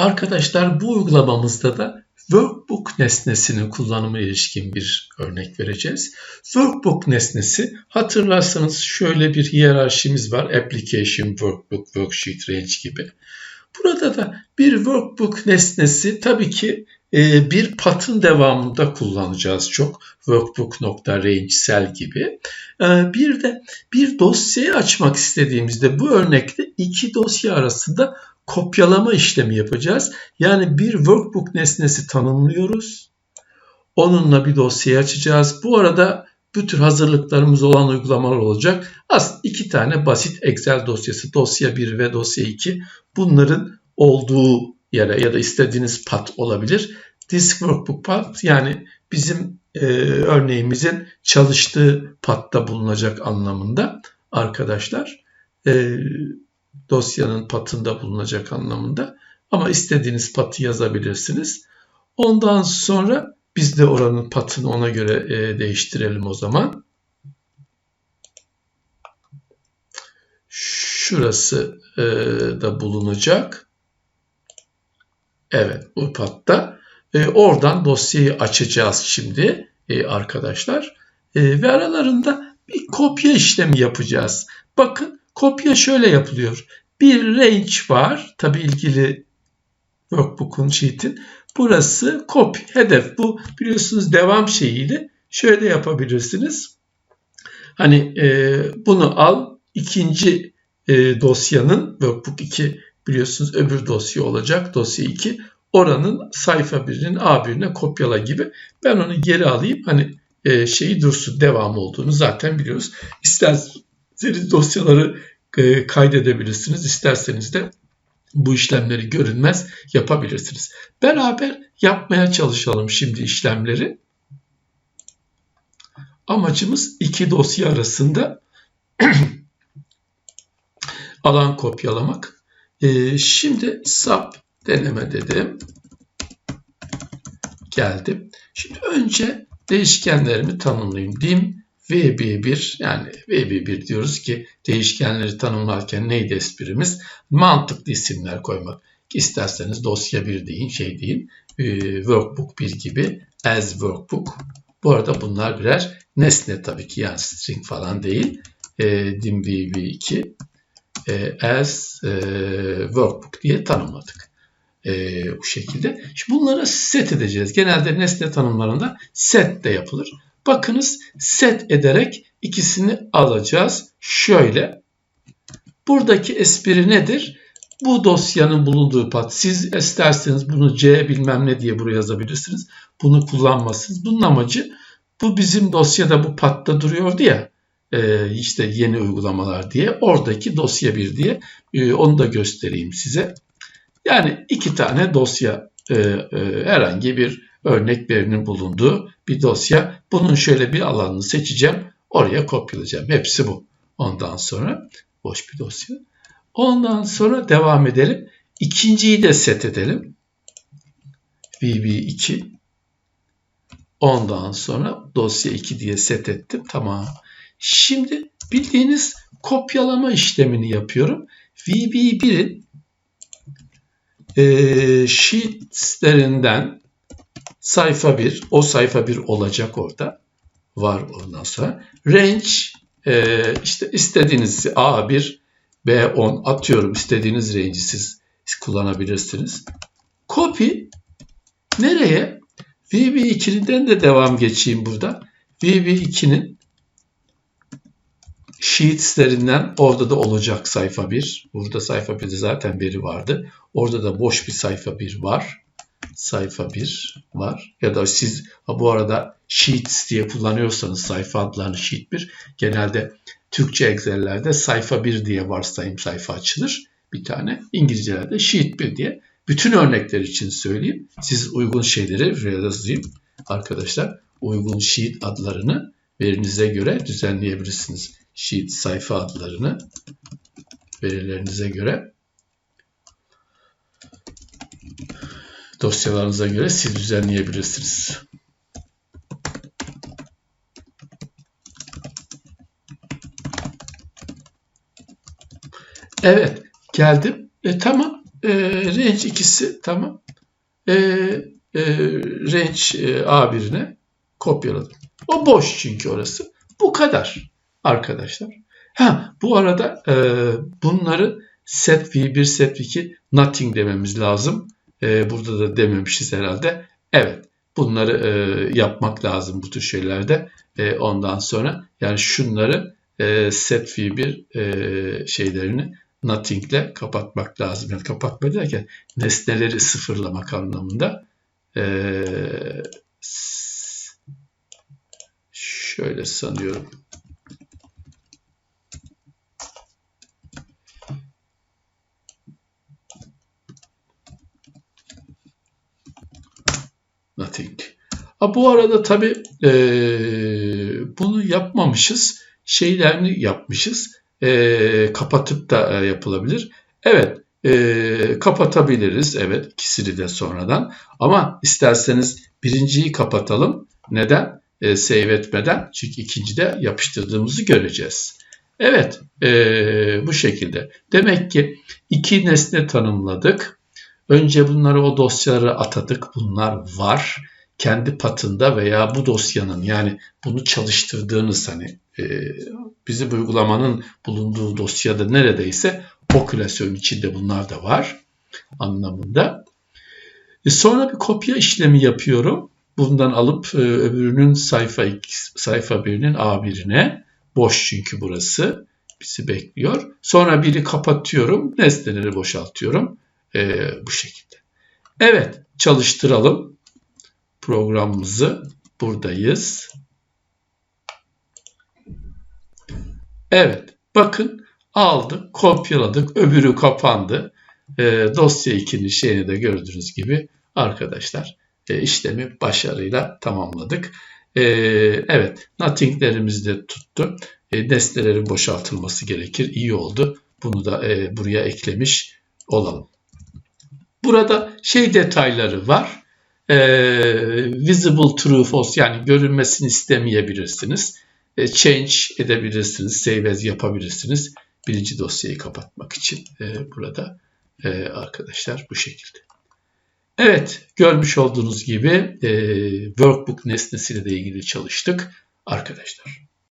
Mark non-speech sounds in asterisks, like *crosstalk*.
Arkadaşlar bu uygulamamızda da Workbook nesnesinin kullanımı ilişkin bir örnek vereceğiz. Workbook nesnesi hatırlarsanız şöyle bir hiyerarşimiz var. Application, Workbook, Worksheet, Range gibi. Burada da bir Workbook nesnesi tabii ki e, bir patın devamında kullanacağız çok. Workbook.range cell gibi. E, bir de bir dosyayı açmak istediğimizde bu örnekte iki dosya arasında kopyalama işlemi yapacağız. Yani bir workbook nesnesi tanımlıyoruz. Onunla bir dosyayı açacağız. Bu arada bu tür hazırlıklarımız olan uygulamalar olacak. Aslında iki tane basit Excel dosyası, dosya 1 ve dosya 2. Bunların olduğu yere ya da istediğiniz pat olabilir. Disk Workbook Path yani bizim e, örneğimizin çalıştığı patta bulunacak anlamında arkadaşlar. E, dosyanın patında bulunacak anlamında. Ama istediğiniz patı yazabilirsiniz. Ondan sonra biz de oranın patını ona göre e, değiştirelim o zaman. Şurası e, da bulunacak. Evet bu patta. E, oradan dosyayı açacağız şimdi e, arkadaşlar. E, ve aralarında bir kopya işlemi yapacağız. Bakın kopya şöyle yapılıyor. Bir range var. Tabi ilgili workbook'un sheet'in. Burası copy, hedef. Bu biliyorsunuz devam şeyiyle şöyle yapabilirsiniz. Hani e, bunu al ikinci e, dosyanın workbook 2 biliyorsunuz öbür dosya olacak. Dosya 2 oranın sayfa 1'inin A1'ine kopyala gibi. Ben onu geri alayım. Hani e, şeyi dursun devam olduğunu zaten biliyoruz. İsterseniz dosyaları e, kaydedebilirsiniz. İsterseniz de bu işlemleri görünmez yapabilirsiniz. Beraber yapmaya çalışalım şimdi işlemleri. Amacımız iki dosya arasında *clears throat* alan kopyalamak. Ee, şimdi sub deneme dedim. Geldim. Şimdi önce değişkenlerimi tanımlayayım. Dim VB1 yani VB1 diyoruz ki değişkenleri tanımlarken neydi esprimiz? Mantıklı isimler koymak. İsterseniz dosya 1 deyin, şey deyin, e, workbook 1 gibi as workbook. Bu arada bunlar birer nesne tabii ki yani string falan değil. E, dim VB2 e, as e, workbook diye tanımladık. E, bu şekilde. Şimdi bunlara set edeceğiz. Genelde nesne tanımlarında set de yapılır. Bakınız set ederek ikisini alacağız. Şöyle. Buradaki espri nedir? Bu dosyanın bulunduğu pat. Siz isterseniz bunu C bilmem ne diye buraya yazabilirsiniz. Bunu kullanmazsınız. Bunun amacı bu bizim dosyada bu patta duruyordu ya e, işte yeni uygulamalar diye oradaki dosya bir diye e, onu da göstereyim size. Yani iki tane dosya e, herhangi bir örnek verinin bulunduğu bir dosya. Bunun şöyle bir alanını seçeceğim. Oraya kopyalayacağım. Hepsi bu. Ondan sonra boş bir dosya. Ondan sonra devam edelim. İkinciyi de set edelim. VB2. Ondan sonra dosya 2 diye set ettim. Tamam. Şimdi bildiğiniz kopyalama işlemini yapıyorum. VB1'in e, sheetslerinden sayfa 1, o sayfa 1 olacak orada. Var ondan sonra. Range e, işte istediğiniz A1, B10 atıyorum istediğiniz range'i siz kullanabilirsiniz. Copy nereye? VB2'den de devam geçeyim burada. VB2'nin sheetslerinden orada da olacak sayfa 1. Burada sayfa 1'de zaten veri vardı. Orada da boş bir sayfa 1 var sayfa 1 var. Ya da siz bu arada Sheets diye kullanıyorsanız sayfa adlarını Sheet 1 genelde Türkçe Excel'lerde sayfa 1 diye varsayım sayfa açılır. Bir tane İngilizcelerde Sheet 1 diye. Bütün örnekler için söyleyeyim. Siz uygun şeyleri yazayım. Arkadaşlar uygun sheet adlarını verinize göre düzenleyebilirsiniz. Sheet sayfa adlarını verilerinize göre dosyalarınıza göre siz düzenleyebilirsiniz. Evet geldim. E tamam e, range ikisi tamam. E, e, range e, A1'ine kopyaladım. O boş çünkü orası. Bu kadar arkadaşlar. Ha bu arada e, bunları set v1 set v2 nothing dememiz lazım. E, burada da dememişiz herhalde. Evet bunları e, yapmak lazım bu tür şeylerde. E, ondan sonra yani şunları e, set v1 e, şeylerini nothing ile kapatmak lazım. Yani kapatma derken nesneleri sıfırlamak anlamında. E, şöyle sanıyorum. Nothing. Ha, bu arada tabii e, bunu yapmamışız. Şeylerini yapmışız. E, kapatıp da e, yapılabilir. Evet e, kapatabiliriz. Evet ikisini de sonradan. Ama isterseniz birinciyi kapatalım. Neden? E, save etmeden. Çünkü ikincide yapıştırdığımızı göreceğiz. Evet e, bu şekilde. Demek ki iki nesne tanımladık. Önce bunları o dosyalara atadık. Bunlar var. Kendi patında veya bu dosyanın yani bunu çalıştırdığınız hani e, bizi uygulamanın bulunduğu dosyada neredeyse o klasörün içinde bunlar da var anlamında. E sonra bir kopya işlemi yapıyorum. Bundan alıp e, öbürünün sayfa sayfa birinin A1'ine boş çünkü burası bizi bekliyor. Sonra biri kapatıyorum, nesneleri boşaltıyorum e, bu şekilde. Evet, çalıştıralım programımızı. Buradayız. Evet, bakın aldık, kopyaladık, öbürü kapandı. E, dosya 2'nin şeyini de gördüğünüz gibi arkadaşlar e, işlemi başarıyla tamamladık. E, evet, nothing'lerimiz de tuttu. E, nesnelerin boşaltılması gerekir. İyi oldu. Bunu da e, buraya eklemiş olalım. Burada şey detayları var. E, visible true false yani görünmesini istemeyebilirsiniz. E, change edebilirsiniz. Save as yapabilirsiniz. Birinci dosyayı kapatmak için e, burada e, arkadaşlar bu şekilde. Evet görmüş olduğunuz gibi e, workbook nesnesiyle de ilgili çalıştık arkadaşlar.